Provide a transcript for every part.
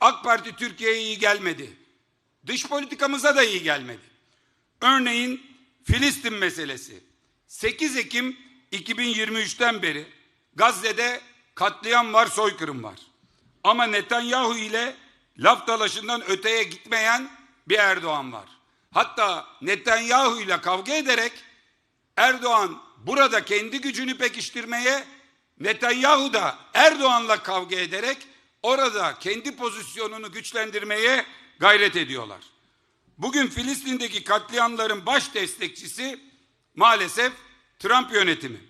AK Parti Türkiye'ye iyi gelmedi. Dış politikamıza da iyi gelmedi. Örneğin Filistin meselesi. 8 Ekim 2023'ten beri Gazze'de katliam var, soykırım var. Ama Netanyahu ile laf dalaşından öteye gitmeyen bir Erdoğan var. Hatta Netanyahu ile kavga ederek Erdoğan burada kendi gücünü pekiştirmeye, Netanyahu da Erdoğan'la kavga ederek orada kendi pozisyonunu güçlendirmeye gayret ediyorlar. Bugün Filistin'deki katliamların baş destekçisi maalesef Trump yönetimi.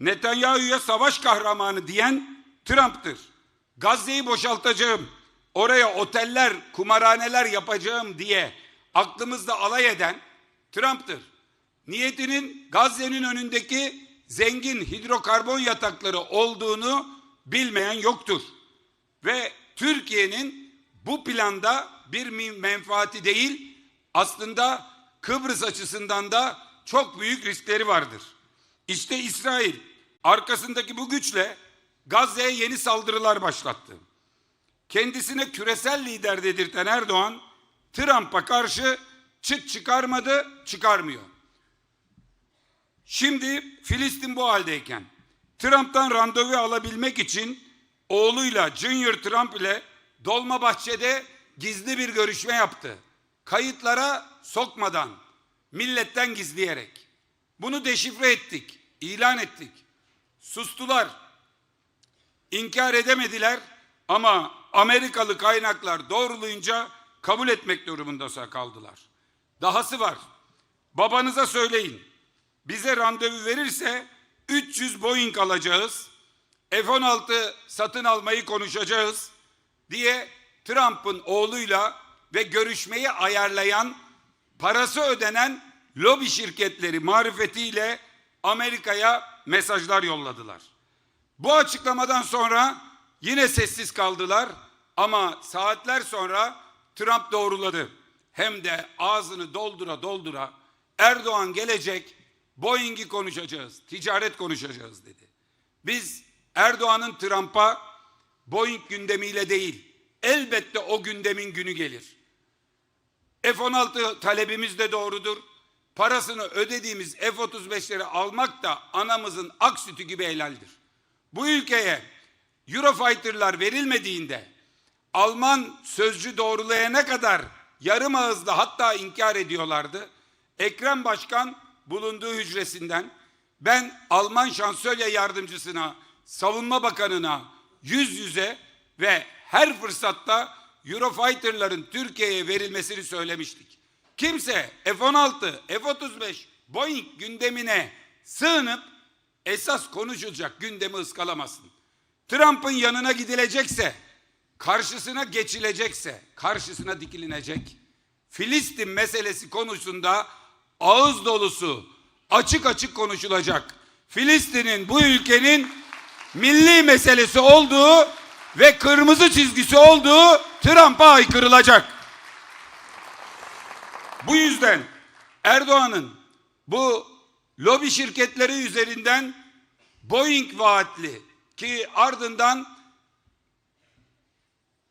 Netanyahu'ya savaş kahramanı diyen Trump'tır. Gazze'yi boşaltacağım, oraya oteller, kumarhaneler yapacağım diye aklımızda alay eden Trump'tır. Niyetinin Gazze'nin önündeki zengin hidrokarbon yatakları olduğunu bilmeyen yoktur. Ve Türkiye'nin bu planda bir menfaati değil, aslında Kıbrıs açısından da çok büyük riskleri vardır. İşte İsrail arkasındaki bu güçle Gazze'ye yeni saldırılar başlattı. Kendisine küresel lider dedirten Erdoğan, Trump'a karşı çıt çıkarmadı, çıkarmıyor. Şimdi Filistin bu haldeyken Trump'tan randevu alabilmek için oğluyla Junior Trump ile Dolmabahçe'de gizli bir görüşme yaptı. Kayıtlara sokmadan, milletten gizleyerek. Bunu deşifre ettik, ilan ettik. Sustular. İnkar edemediler ama Amerikalı kaynaklar doğrulayınca kabul etmek durumunda kaldılar. Dahası var. Babanıza söyleyin. Bize randevu verirse 300 Boeing alacağız. F-16 satın almayı konuşacağız diye Trump'ın oğluyla ve görüşmeyi ayarlayan, parası ödenen lobi şirketleri marifetiyle Amerika'ya mesajlar yolladılar. Bu açıklamadan sonra yine sessiz kaldılar ama saatler sonra Trump doğruladı. Hem de ağzını doldura doldura Erdoğan gelecek Boeing'i konuşacağız, ticaret konuşacağız dedi. Biz Erdoğan'ın Trump'a Boeing gündemiyle değil, elbette o gündemin günü gelir. F-16 talebimiz de doğrudur. Parasını ödediğimiz F-35'leri almak da anamızın ak sütü gibi helaldir. Bu ülkeye Eurofighter'lar verilmediğinde Alman sözcü doğrulayana kadar yarım ağızla hatta inkar ediyorlardı. Ekrem Başkan bulunduğu hücresinden ben Alman şansölye yardımcısına, savunma bakanına yüz yüze ve her fırsatta Eurofighter'ların Türkiye'ye verilmesini söylemiştik. Kimse F-16, F-35, Boeing gündemine sığınıp esas konuşulacak gündemi ıskalamasın. Trump'ın yanına gidilecekse, karşısına geçilecekse, karşısına dikilinecek. Filistin meselesi konusunda ağız dolusu açık açık konuşulacak. Filistin'in bu ülkenin milli meselesi olduğu ve kırmızı çizgisi olduğu Trump'a aykırılacak. Bu yüzden Erdoğan'ın bu lobi şirketleri üzerinden Boeing vaatli ki ardından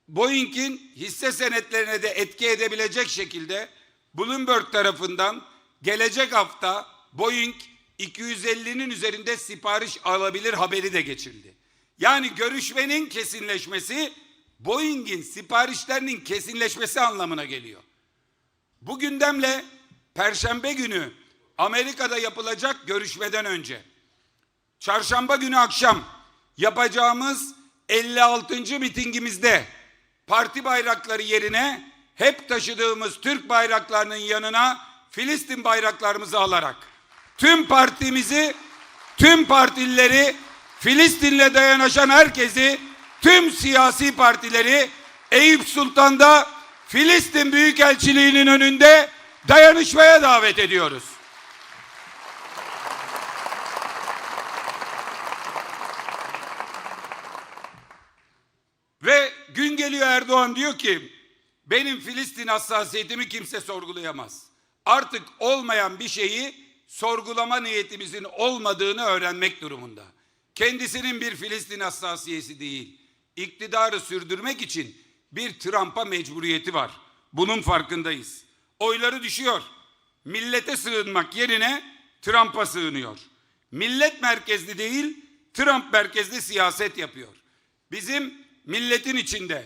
Boeing'in hisse senetlerine de etki edebilecek şekilde Bloomberg tarafından gelecek hafta Boeing 250'nin üzerinde sipariş alabilir haberi de geçildi. Yani görüşmenin kesinleşmesi Boeing'in siparişlerinin kesinleşmesi anlamına geliyor. Bu gündemle Perşembe günü Amerika'da yapılacak görüşmeden önce Çarşamba günü akşam yapacağımız 56. mitingimizde parti bayrakları yerine hep taşıdığımız Türk bayraklarının yanına Filistin bayraklarımızı alarak tüm partimizi, tüm partilileri, Filistin'le dayanışan herkesi, tüm siyasi partileri Eyüp Sultan'da Filistin Büyükelçiliği'nin önünde dayanışmaya davet ediyoruz. Ve gün geliyor Erdoğan diyor ki benim Filistin hassasiyetimi kimse sorgulayamaz. Artık olmayan bir şeyi sorgulama niyetimizin olmadığını öğrenmek durumunda. Kendisinin bir Filistin hassasiyesi değil. İktidarı sürdürmek için bir Trump'a mecburiyeti var. Bunun farkındayız. Oyları düşüyor. Millete sığınmak yerine Trump'a sığınıyor. Millet merkezli değil, Trump merkezli siyaset yapıyor. Bizim milletin içinde,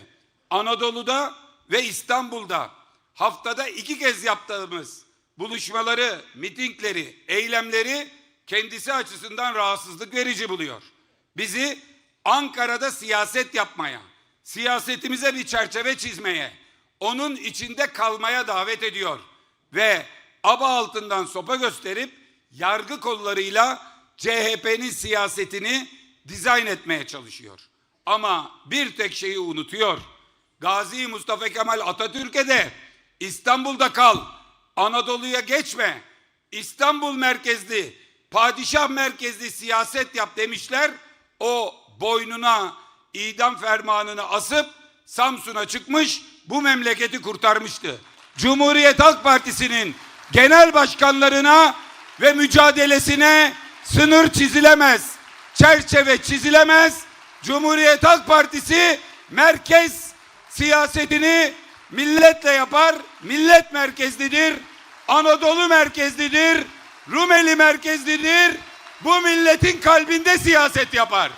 Anadolu'da ve İstanbul'da haftada iki kez yaptığımız buluşmaları, mitingleri, eylemleri kendisi açısından rahatsızlık verici buluyor. Bizi Ankara'da siyaset yapmaya, siyasetimize bir çerçeve çizmeye, onun içinde kalmaya davet ediyor. Ve aba altından sopa gösterip yargı kollarıyla CHP'nin siyasetini dizayn etmeye çalışıyor. Ama bir tek şeyi unutuyor. Gazi Mustafa Kemal Atatürk'e de İstanbul'da kal, Anadolu'ya geçme, İstanbul merkezli, padişah merkezli siyaset yap demişler. O boynuna idam fermanını asıp Samsun'a çıkmış, bu memleketi kurtarmıştı. Cumhuriyet Halk Partisi'nin genel başkanlarına ve mücadelesine sınır çizilemez, çerçeve çizilemez. Cumhuriyet Halk Partisi merkez siyasetini milletle yapar, millet merkezlidir, Anadolu merkezlidir, Rumeli merkezlidir. Bu milletin kalbinde siyaset yapar.